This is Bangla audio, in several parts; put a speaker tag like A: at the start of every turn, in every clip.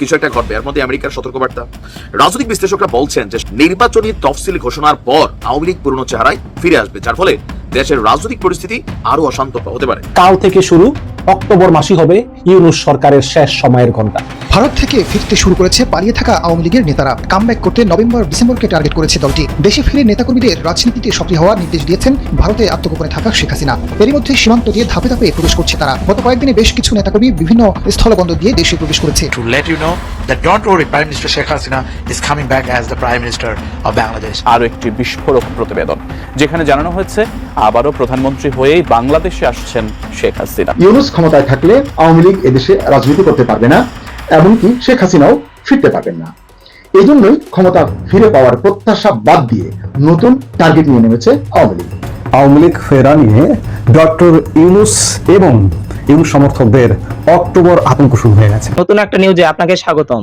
A: কিছু একটা ঘটবে। এর মধ্যে আমেরিকার সতর্কবার্তা। রাজনৈতিক বিশ্লেষকরা বলছেন যে নির্বাচনী তফসিল ঘোষণার পর আওয়ামী লীগ পুরনো চেহারায় ফিরে আসবে, যার ফলে দেশের রাজনৈতিক পরিস্থিতি আরও অশান্ত হতে পারে।
B: কাল থেকে শুরু অক্টোবর মাসই হবে। ইউনুস সরকারের শেষ সময়ের ঘণ্টা
C: ভারত থেকে ফিরতে শুরু করেছে পালিয়ে থাকা আওয়ামী লীগের নেতারা। কামব্যাক করতে নভেম্বর ডিসেম্বরকে টার্গেট করেছে দলটি। দেশে ফিরে নেতাকর্মীদের রাজনীতিতে সক্রিয় হওয়ার নির্দেশ দিয়েছেন ভারতে আত্মগোপনে থাকা শেখ হাসিনা। এরই মধ্যে সীমান্ত দিয়ে ধাপে ধাপে প্রবেশ করছে তারা। গত কয়েকদিনে বেশ কিছু নেতাকর্মী বিভিন্ন স্থলবন্দর দিয়ে দেশে প্রবেশ করেছে।
D: To let you know that don't worry, Prime Minister Sheikh Hasina is coming back as the Prime Minister of Bangladesh.
E: আরও একটি বিস্ফোরক প্রতিবেদন যেখানে জানানো হয়েছে আবারও প্রধানমন্ত্রী হয়েই বাংলাদেশে আসছেন শেখ হাসিনা।
F: ইউনুস ক্ষমতায় থাকলে আওয়ামী লীগ এদেশে রাজনীতি করতে পারবে না এমনকি শেখ হাসিনাও ফিরতে পারবেন না। এই জন্যই ক্ষমতা ফিরে পাওয়ার প্রত্যাশা বাদ দিয়ে নতুন টার্গেট নিয়ে নেমেছে আওয়ামী লীগ।
B: আওয়ামী লীগ ফেরা নিয়ে ডক্টর ইউনুস এবং ইউনুস সমর্থকদের অক্টোবর আতঙ্ক শুরু হয়ে গেছে।
G: নতুন একটা নিউজে আপনাকে স্বাগতম।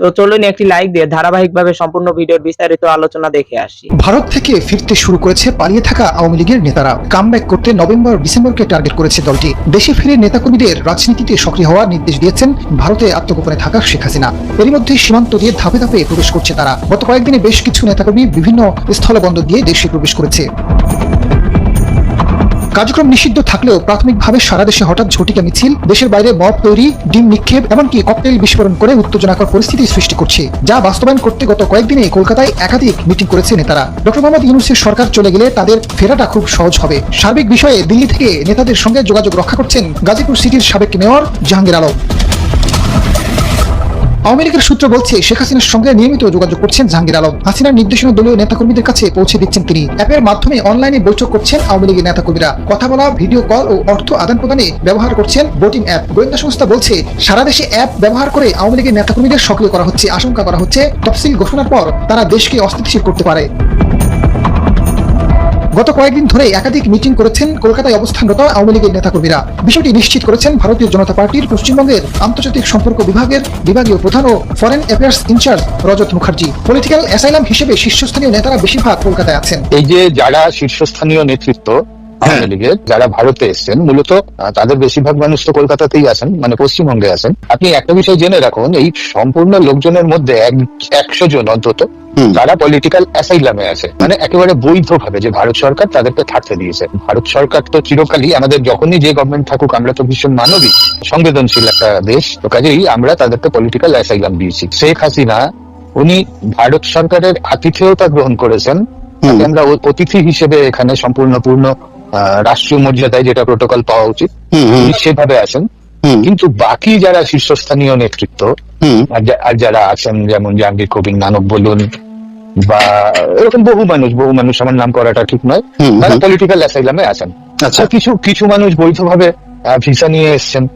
G: তো চলুন একটি লাইক দিয়ে ধারাবাহিকভাবে সম্পূর্ণ ভিডিওর বিস্তারিত আলোচনা দেখে আসি।
C: ভারত থেকে ফিরতে শুরু করেছে, পালিয়ে থাকা আওয়ামী লীগের নেতারা। কামব্যাক করতে নভেম্বর, ডিসেম্বরকে টার্গেট করেছে দলটি। দেশে ফিরে নেতাকর্মীদের রাজনীতিতে সক্রিয় হওয়ার নির্দেশ দিয়েছেন ভারতে আত্মগোপনে থাকা শেখ হাসিনা। এরই মধ্যে সীমান্ত দিয়ে ধাপে ধাপে প্রবেশ করছে তারা। গত কয়েকদিনে বেশ কিছু নেতাকর্মী বিভিন্ন স্থলবন্দর দিয়ে দেশে প্রবেশ করেছে। কার্যক্রম নিষিদ্ধ থাকলেও প্রাথমিকভাবে সারা দেশে হঠাৎ ঝটিকা মিছিল, দেশের বাইরে মব তৈরি, ডিম নিক্ষেপ, এমনকি ককটেল বিস্ফোরণ করে উত্তেজনাকর পরিস্থিতি সৃষ্টি করছে, যা বাস্তবায়ন করতে গত কয়েকদিনে কলকাতায় একাধিক মিটিং করেছে নেতারা। ডক্টর মোহাম্মদ ইউনুসের সরকার চলে গেলে তাদের ফেরাটা খুব সহজ হবে। সার্বিক বিষয়ে দিল্লি থেকে নেতাদের সঙ্গে যোগাযোগ রক্ষা করছেন গাজীপুর সিটির সাবেক মেয়র জাহাঙ্গীর আলম। আওয়ামী লীগের সূত্র বলছে, শেখ হাসিনার সঙ্গে নিয়মিত যোগাযোগ করছেন জাহাঙ্গীর আলম। হাসিনার নির্দেশনা দলীয় নেতাকর্মীদের কাছে পৌঁছে দিচ্ছেন তিনি। অ্যাপের মাধ্যমে অনলাইনে বৈঠক করছেন আওয়ামী লীগের নেতাকর্মীরা। কথা বলা, ভিডিও কল ও অর্থ আদান প্রদানে ব্যবহার করছেন ভোটিং অ্যাপ। গোয়েন্দা সংস্থা বলছে, সারা দেশে অ্যাপ ব্যবহার করে আওয়ামী লীগের নেতাকর্মীদের সক্রিয় করা হচ্ছে। আশঙ্কা করা হচ্ছে, তফসিল ঘোষণার পর তারা দেশকে অস্থিতিশীল করতে পারে। গত কয়েকদিন ধরে একাধিক মিটিং করেছেন কলকাতায় অবস্থানরত আওয়ামী লীগের নেতাকর্মীরা। বিষয়টি নিশ্চিত করেছেন ভারতীয় জনতা পার্টির পশ্চিমবঙ্গের আন্তর্জাতিক সম্পর্ক বিভাগের বিভাগীয় প্রধান ও foreign affairs incharge Rajat Mukherjee. Political asylum হিসেবে শীর্ষস্থানীয় নেতারা বেশিরভাগ কলকাতায় আছেন।
H: এই যে যারা শীর্ষস্থানীয় নেতৃত্ব আওয়ামী লীগের যারা ভারতে এসেছেন মূলত তাদের বেশিরভাগ মানুষ তো কলকাতাতেই আছেন মানে পশ্চিমবঙ্গে আছেন। আপনি একটা বিষয় জেনে রাখুন এই সম্পূর্ণ লোকজনের মধ্যে একশো জন অন্তত তারা পলিটিক্যাল অ্যাসাইলামে আছে। মানে একেবারে বৈধভাবে যে ভারত সরকার তাদেরকে থাকতে দিয়েছে। ভারত সরকার তো চিরকালই আমাদের যখনই যে গভর্নমেন্ট থাকুক আমরা তো ভীষণ মানবিক সংবেদনশীল একটা দেশ। তো কাজেই আমরা তাদেরকে পলিটিক্যাল অ্যাসাইলাম দিয়েছি। শেখ হাসিনা উনি ভারত সরকারের আতিথেয়তা গ্রহণ করেছেন। আমরা অতিথি হিসেবে এখানে সম্পূর্ণ পূর্ণ রাষ্ট্রীয় মর্যাদায় যেটা প্রোটোকল পাওয়া উচিত সেভাবে আসেন। কিন্তু বাকি যারা শীর্ষস্থানীয় নেতৃত্ব আর আর যারা আছেন যেমন জাহাঙ্গীর কবির নানক বলুন বা এরকম বহু মানুষ বহু মানুষ আমার নাম করাটা ঠিক নয় তারা পলিটিক্যাল অ্যাসাইলামে আছেন। আচ্ছা। কিছু কিছু মানুষ বৈধভাবে ভিসা নিয়ে এসছেন।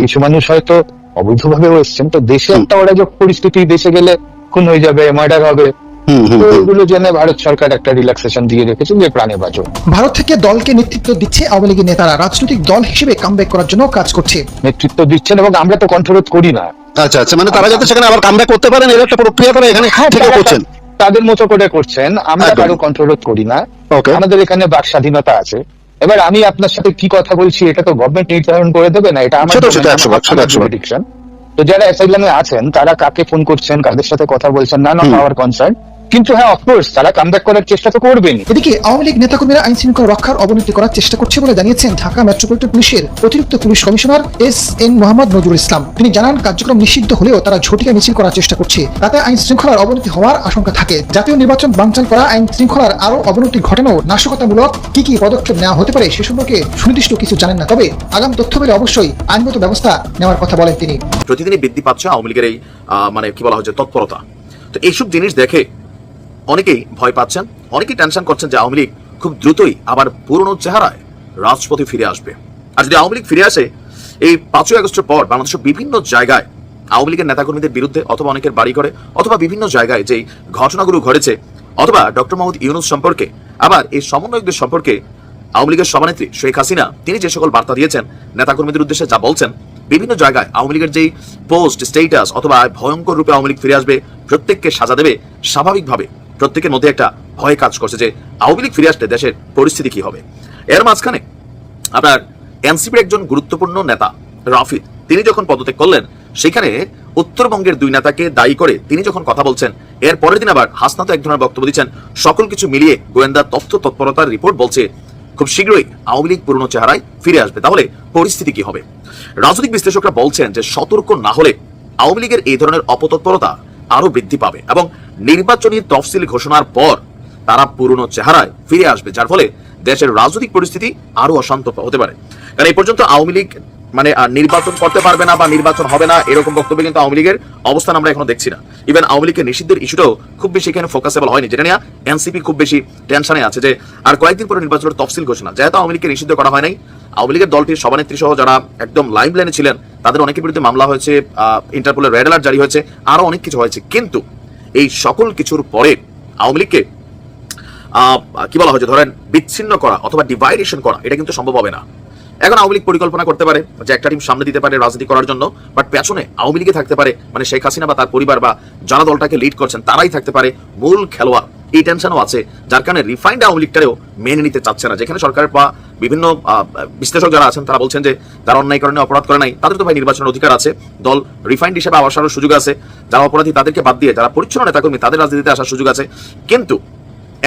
H: কিছু মানুষ হয়তো অবৈধভাবেও এসছেন। তো দেশে একটা অরাজক পরিস্থিতি দেশে গেলে খুন হয়ে যাবে মার্ডার হবে। তো এগুলো জেনে ভারত সরকার একটা রিল্যাক্সেশন দিয়ে রেখেছে যে প্রাণে বাঁচো।
C: ভারত থেকে দলকে নেতৃত্ব দিচ্ছে আওয়ামী লীগের নেতারা। রাজনৈতিক দল হিসেবে কামব্যাক করার জন্য কাজ করছে।
H: নেতৃত্ব দিচ্ছেন এবং আমরা তো কণ্ঠরোধ করি না।
I: আচ্ছা আচ্ছা মানে তারা যাতে সেখানে আবার কামব্যাক করতে পারেন এর একটা প্রক্রিয়া তারা এখানে থেকে করছেন।
H: তাদের মতো করে করছেন আমরা কারও কন্ট্রোল করি না। আমাদের এখানে বাক স্বাধীনতা আছে। এবার আমি আপনার সাথে কি কথা বলছি এটা তো গভর্নমেন্ট নির্ধারণ করে দেবে না এটা আমার। তো যারা অ্যাসাইলামে আছেন তারা কাকে ফোন করছেন কাদের সাথে কথা বলছেন না না পাওয়ার কনসার্ন কিন্তু হ্যাঁ অফকোর্স তারা কামব্যাক করার চেষ্টা তো করবেন
C: এদিকে আওয়ামী লীগ নেতাকর্মীরা আইন শৃঙ্খলা রক্ষার অবনতি করার চেষ্টা করছে বলে জানিয়েছেন ঢাকা মেট্রোপলিটন পুলিশের অতিরিক্ত police commissioner S N Mohammad Nazrul Islam. তিনি জানান কার্যক্রম নিষিদ্ধ হলেও তারা ঝটিকা মিছিল করার চেষ্টা করছে। তাতে আইন শৃঙ্খলার অবনতি হওয়ার আশঙ্কা থাকে। জাতীয় নির্বাচন বানচাল করা আইন শৃঙ্খলার আরও অবনতি ঘটানো নাশকতামূলক কি কি পদক্ষেপ নেওয়া হতে পারে সে সম্পর্কে সুনির্দিষ্ট কিছু জানেন না। তবে আগাম তথ্য পেলে অবশ্যই আইনগত ব্যবস্থা নেওয়ার কথা বলেন তিনি।
A: প্রতিদিনই বৃদ্ধি পাচ্ছে আওয়ামী লীগের এই আহ, মানে কি বলা হচ্ছে তৎপরতা তো এইসব জিনিস দেখে অনেকেই ভয় পাচ্ছেন, অনেকেই টেনশন করছেন যে আওয়ামী লীগ খুব দ্রুতই আবার পুরনো চেহারায় রাজপথে ফিরে আসবে। আর যদি আওয়ামী লীগ ফিরে আসে, এই পাঁচই আগস্টের পর বাংলাদেশের বিভিন্ন জায়গায় আওয়ামী লীগের নেতাকর্মীদের বিরুদ্ধে অথবা অনেকের বাড়ি করে অথবা বিভিন্ন জায়গায় যেই ঘটনাগুলো ঘটেছে, অথবা ডক্টর মোহাম্মদ ইউনুস সম্পর্কে, আবার এই সমন্বয়কদের সম্পর্কে আওয়ামী লীগের সভানেত্রী শেখ হাসিনা, তিনি যে সকল বার্তা দিয়েছেন, নেতাকর্মীদের উদ্দেশ্যে যা বলছেন, বিভিন্ন জায়গায় আওয়ামী লীগের যেই পোস্ট স্টেটাস অথবা ভয়ঙ্কর রূপে আওয়ামী লীগ ফিরে আসবে, প্রত্যেককে সাজা দেবে, স্বাভাবিকভাবে প্রত্যেকের মধ্যে একটা ভয় কাজ করছে যে আওয়ামী লীগ ফিরে আসলে দেশের পরিস্থিতি কি হবে। এর মাঝখানে আপনার এনসিপির একজন গুরুত্বপূর্ণ নেতা, রাফিদ, তিনি যখন পদত্যাগ করলেন, সেখানে উত্তরবঙ্গের দুই নেতাকে দায়ী করে তিনি যখন কথা বলছেন এর পরের দিন আবার হাসনাত এক ধরনের বক্তব্য দিচ্ছেন, সকল কিছু মিলিয়ে গোয়েন্দা তথ্য তৎপরতার রিপোর্ট বলছে, খুব শীঘ্রই আওয়ামী লীগ পুরনো চেহারায় ফিরে আসবে, তাহলে পরিস্থিতি কি হবে? রাজনৈতিক বিশ্লেষকরা বলছেন যে সতর্ক না হলে আওয়ামী লীগের এই ধরনের অপতৎপরতা আরও বৃদ্ধি পাবে এবং নির্বাচনী তফসিল ঘোষণার পর তারা পুরনো চেহারায় ফিরে আসবে, যার ফলে দেশের রাজনৈতিক পরিস্থিতি আরও অশান্ত হতে পারে। কারণ এই পর্যন্ত আওয়ামী লীগ মানে নির্বাচন করতে পারবে না বা নির্বাচন হবে না, এরকম বক্তব্য কিন্তু আওয়ামী লীগের অবস্থান আমরা এখনও দেখছি না। ইভেন আওয়ামী লীগের নিষিদ্ধের ইস্যুটাও খুব বেশি এখানে ফোকাসেবল হয়নি। যেটা নিয়ে এনসিপি খুব বেশি টেনশনে আছে যে, আর কয়েকদিন পরে নির্বাচনের তফসিল ঘোষণা। যেহেতু আওয়ামী লীগকে নিষিদ্ধ করা হয় নাই, আওয়ামী লীগের দলটির সভানেত্রী সহ যারা একদম লাইন লাইনে ছিলেন, তাদের অনেকের বিরুদ্ধে মামলা হয়েছে ইন্টারপোলের রেড অ্যালার্ট জারি হয়েছে, আরও অনেক কিছু হয়েছে। কিন্তু এই সকল কিছুর পরে আওয়ামী লীগকে কি বলা হয়েছে, ধরেন বিচ্ছিন্ন করা অথবা ডিভাইডেশন করা, এটা কিন্তু সম্ভব হবে না। এখন আওয়ামী লীগ পরিকল্পনা করতে পারে যে একটা টিম সামনে দিতে পারে রাজনীতি করার জন্য বাট পেছনে আওয়ামী লীগে থাকতে পারে মানে শেখ হাসিনা বা তার পরিবার বা যারা দলটাকে লিড করছেন, তারাই থাকতে পারে মূল খেলোয়াড়। এই টেনশনও আছে, যার কারণে রিফাইন্ড আওয়ামী লীগটারেও মেনে নিতে চাচ্ছে না। যেখানে সরকারের বা বিভিন্ন বিশ্লেষক যারা আছেন, তারা বলছেন যে তারা অন্যায় কারণে অপরাধ করে নাই, তাদের তো ভাই নির্বাচনের অধিকার আছে। দল রিফাইন্ড হিসেবে আসার সুযোগ আছে। যারা অপরাধী, তাদেরকে বাদ দিয়ে, যারা পরিচ্ছন্ন নেতাকর্মী, তাদের রাজনীতিতে আসার সুযোগ আছে। কিন্তু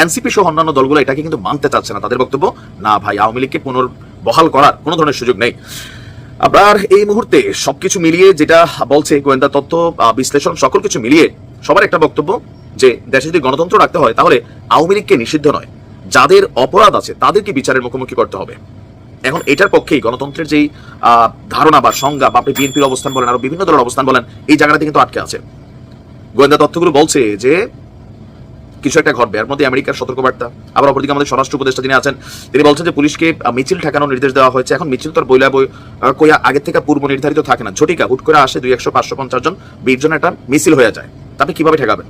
A: এনসিপি সহ অন্যান্য দলগুলো এটাকে কিন্তু মানতে চাচ্ছে না। তাদের বক্তব্য, না ভাই, আওয়ামী লীগকে পুনর্বহাল করার কোনো ধরনের সুযোগ নেই। আপনার এই মুহূর্তে সবকিছু মিলিয়ে যেটা বলছে গোয়েন্দা তথ্য বিশ্লেষণ, সকল কিছু মিলিয়ে সবার একটা বক্তব্য যে দেশে যদি গণতন্ত্র রাখতে হয়, তাহলে আওয়ামী লীগকে নিষিদ্ধ নয়। যাদের অপরাধ আছে, তাদেরকে বিচারের মুখোমুখি করতে হবে। এখন এটার পক্ষেই গণতন্ত্রের যেই ধারণা বা সংজ্ঞা, বা আপনি বিএনপির অবস্থান বলেন, আরও বিভিন্ন দলের অবস্থান বলেন, এই জায়গাটাতে কিন্তু আটকে আছে। গোয়েন্দা তথ্যগুলো বলছে যে, কিছু একটা ঘটবে। এর মধ্যে আমেরিকার সতর্কবার্তা, আবার অপরদিকে আমাদের স্বরাষ্ট্র উপদেষ্টা যিনি আছেন, তিনি বলছেন যে, পুলিশকে মিছিল ঠেকানোর নির্দেশ দেওয়া হয়েছে। এখন মিছিল তোর বইলা বই কইয়া আগে থেকে পূর্ব নির্ধারিত থাকে না। ঝটিকা, হুট করে আসে দুই একশো পাঁচশো পঞ্চাশ জন, বিশ জন একটা মিছিল হয়ে যায়। তা আপনি কীভাবে ঠেকাবেন?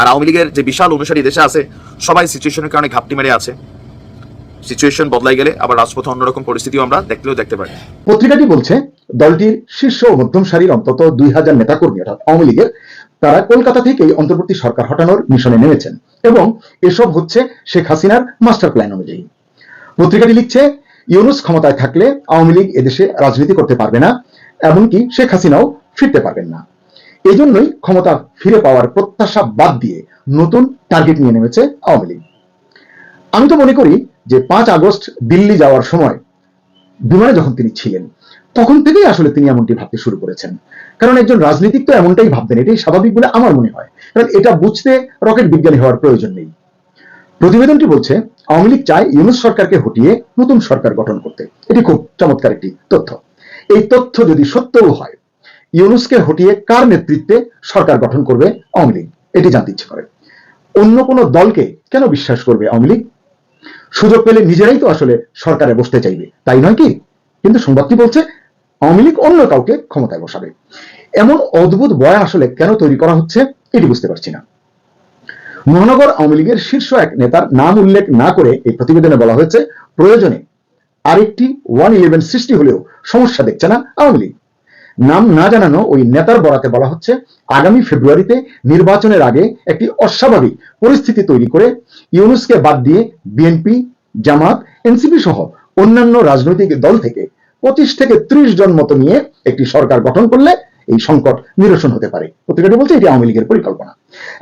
A: আর আওয়ামী লীগের যে বিশাল অনুসারী দেশে আছে, সবাই সিচুয়েশনের কারণে ঘাপটি মেরে আছে। সিচুয়েশন বদলাই গেলে আবার রাজপথে অন্যরকম পরিস্থিতিও আমরা দেখলেও দেখতে পারি
F: পত্রিকাটি বলছে, দলটির শীর্ষ ও মধ্যম সারির অন্তত দুই হাজার নেতাকর্মী, অর্থাৎ আওয়ামী লীগের, তারা কলকাতা থেকেই অন্তর্বর্তী সরকার হটানোর মিশনে নেমেছেন এবং এসব হচ্ছে শেখ হাসিনার মাস্টার প্ল্যান অনুযায়ী। পত্রিকাটি লিখছে, ইউনুস ক্ষমতায় থাকলে আওয়ামী লীগ এদেশে রাজনীতি করতে পারবে না, এমনকি শেখ হাসিনাও ফিরতে পারবেন না। এই জন্যই ক্ষমতা ফিরে পাওয়ার প্রত্যাশা বাদ দিয়ে নতুন টার্গেট নিয়ে নেমেছে আওয়ামী লীগ। আমি তো মনে করি যে পাঁচ আগস্ট দিল্লি যাওয়ার সময় বিমানে যখন তিনি ছিলেন, তখন থেকেই আসলে তিনি এমনটি ভাবতে শুরু করেছেন। কারণ একজন রাজনীতিক তো এমনটাই ভাবতেন এটাই স্বাভাবিক বলে আমার মনে হয়। কারণ এটা বুঝতে রকেট বিজ্ঞানী হওয়ার প্রয়োজন নেই। প্রতিবেদনটি বলছে, আওয়ামী লীগ চায় ইউনুস সরকারকে হটিয়ে নতুন সরকার গঠন করতে। এটি খুব চমৎকার একটি তথ্য। এই তথ্য যদি সত্যও হয় ইউনুসকে হটিয়ে কার নেতৃত্বে সরকার গঠন করবে আওয়ামী লীগ? এটি জানতে ইচ্ছে করে। অন্য কোনো দলকে কেন বিশ্বাস করবে আওয়ামী লীগ? সুযোগ পেলে নিজেরাই তো আসলে সরকারে বসতে চাইবে, তাই নয় কি? কিন্তু সংবাদটি বলছে, আওয়ামী লীগ অন্য কাউকে ক্ষমতায় বসাবে। এমন অদ্ভুত বয় আসলে কেন তৈরি করা হচ্ছে, এটি বুঝতে পারছি না। মহানগর আওয়ামী লীগের শীর্ষ এক নেতার নাম উল্লেখ না করে এই প্রতিবেদনে বলা হয়েছে, প্রয়োজনে আরেকটি ওয়ান ইলেভেন সৃষ্টি হলেও সমস্যা দেখছে না আওয়ামী লীগ। নাম না জানানো ওই নেতার বরাতে বলা হচ্ছে, আগামী ফেব্রুয়ারিতে নির্বাচনের আগে একটি অস্বাভাবিক পরিস্থিতি তৈরি করে ইউনুসকে বাদ দিয়ে বিএনপি, জামাত, এনসিপি সহ অন্যান্য রাজনৈতিক দল থেকে পঁচিশ থেকে ত্রিশ জন মতো নিয়ে একটি সরকার গঠন করলে এই সংকট নিরসন হতে পারে। পত্রিকাটি বলছে এটি আওয়ামী লীগের পরিকল্পনা।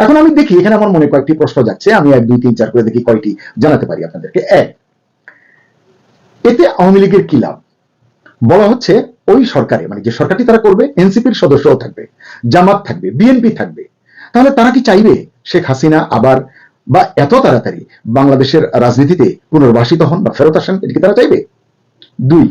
F: এখন আমি দেখি, এখানে আমার মনে কয়েকটি প্রশ্ন যাচ্ছে, আমি এক, দুই, তিন, চার করে দেখি কয়টি জানাতে পারি আপনাদেরকে। এক, এতে আওয়ামী লীগের কি লাভ? বলা হচ্ছে ওই সরকারে মানে যে সরকারটি তারা করবে, এনসিপির সদস্যও থাকবে, জামাত থাকবে, বিএনপি থাকবে। তাহলে তারা কি চাইবে? শেখ হাসিনা আবার বা এত তাড়াতাড়ি বাংলাদেশের রাজনীতিতে পুনর্বাসিত হন বা ফেরত আসেন, এটা তারা চাইবে? দুই,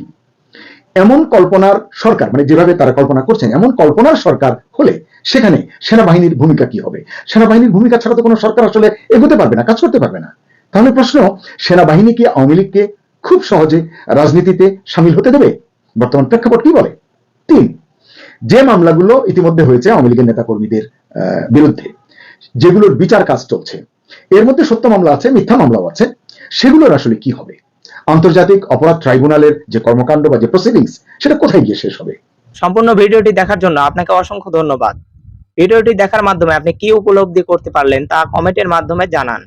F: এমন কল্পনার সরকার মানে যেভাবে তারা কল্পনা করছেন, এমন কল্পনার সরকার হলে সেখানে সেনাবাহিনীর ভূমিকা কি হবে? সেনাবাহিনীর ভূমিকা ছাড়া তো কোনো সরকার আসলে এগোতে পারবে না, কাজ করতে পারবে না। তাহলে প্রশ্ন, সেনাবাহিনী কি আওয়ামী লীগকে খুব সহজে রাজনীতিতে সামিল হতে দেবে? বর্তমান প্রেক্ষাপট কি বলে? তিন, যে মামলাগুলো ইতিমধ্যে হয়েছে আওয়ামী লীগের নেতাকর্মীদের বিরুদ্ধে, যেগুলোর বিচার কাজ চলছে, এর মধ্যে সত্য মামলা আছে, মিথ্যা মামলাও আছে, সেগুলোর আসলে কি হবে? আন্তর্জাতিক অপরাধ ট্রাইব্যুনালের যে কর্মকাণ্ড বা যে প্রসিডিংস সেটা কোথায় গিয়ে শেষ হবে?
G: সম্পূর্ণ ভিডিওটি দেখার জন্য আপনাকে অসংখ্য ধন্যবাদ। ভিডিওটি দেখার মাধ্যমে আপনি কি উপলব্ধি করতে পারলেন তা কমেন্টের মাধ্যমে জানান।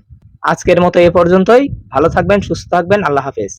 G: আজকের মতো এ পর্যন্তই। ভালো থাকবেন, সুস্থ থাকবেন। আল্লাহ হাফেজ।